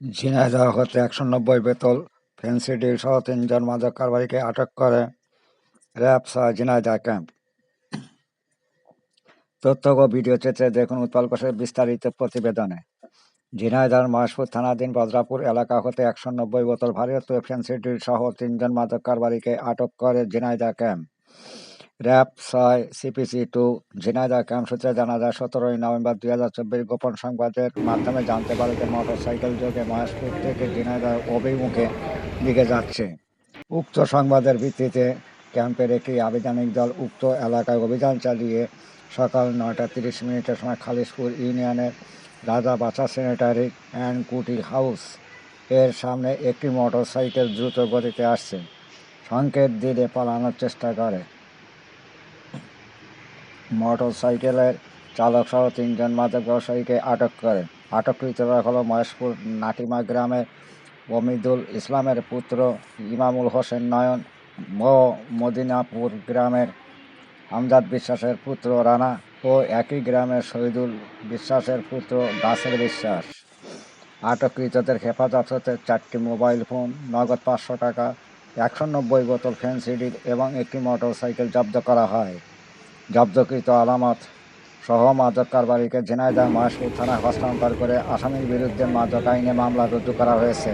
ঝিনাইদহ হতে একশো নব্বই বোতল ফেন্সিডিল সহ তিনজন মাদক কারবারিকে আটক করে র্যাব সহ ঝিনাইদহ ক্যাম্প। তথ্য ও ভিডিও চিত্রে দেখুন উৎপল বিস্তারিত প্রতিবেদনে। ঝিনাইদহ মহেশপুর থানাধীন বজরাপুর এলাকা হতে একশো নব্বই বোতল ভারতীয় ফেন্সিডিল সহ তিনজন মাদক কারবারিকে আটক করে ঝিনাইদহ ক্যাম্প। র্যাব ছয় সিপিসি টু, ঝিনাইদহ ক্যাম্প সূত্রে জানা যায়, সতেরোই নভেম্বর দুই হাজার চব্বিশ গোপন সংবাদের মাধ্যমে জানতে পারে যে মোটর সাইকেল যোগে মহেশপুর থেকে ঝিনাইদহ অভিমুখে দিকে যাচ্ছে। উক্ত সংবাদের ভিত্তিতে ক্যাম্পের একটি আবেদনিক দল উক্ত এলাকায় অভিযান চালিয়ে সকাল নয়টা তিরিশ মিনিটের সময় খালিশপুর ইউনিয়নের রাজা বাছা স্যানিটারি অ্যান্ড কুটি হাউস এর সামনে একটি মোটর সাইকেল দ্রুত গতিতে আসছে। সংকেত দিলে পালানোর চেষ্টা করে। মোটর সাইকেলের চালক সহ তিনজন মাদক ব্যবসায়ীকে আটক করে। আটককৃতরা হলো মহেশপুর নাটিমা গ্রামের অমিদুল ইসলামের পুত্র ইমামুল হোসেন নয়ন ও মদিনাপুর গ্রামের আমজাদ বিশ্বাসের পুত্র রানা ও একই গ্রামের শহীদুল বিশ্বাসের পুত্র গাছের বিশ্বাস। আটককৃতদের হেফাজত হতে চারটি মোবাইল ফোন, নগদ পাঁচশো টাকা, একশো নব্বই বোতল ফেন্সিডিল এবং একটি মোটর সাইকেল জব্দ করা হয়। জব্দকৃত আলামত সহ মাদক কারবারিকে ঝিনাইদহ মহেশপুর থানায় হস্তান্তর করে আসামির বিরুদ্ধে মাদক আইনে মামলা রুজু করা হয়েছে।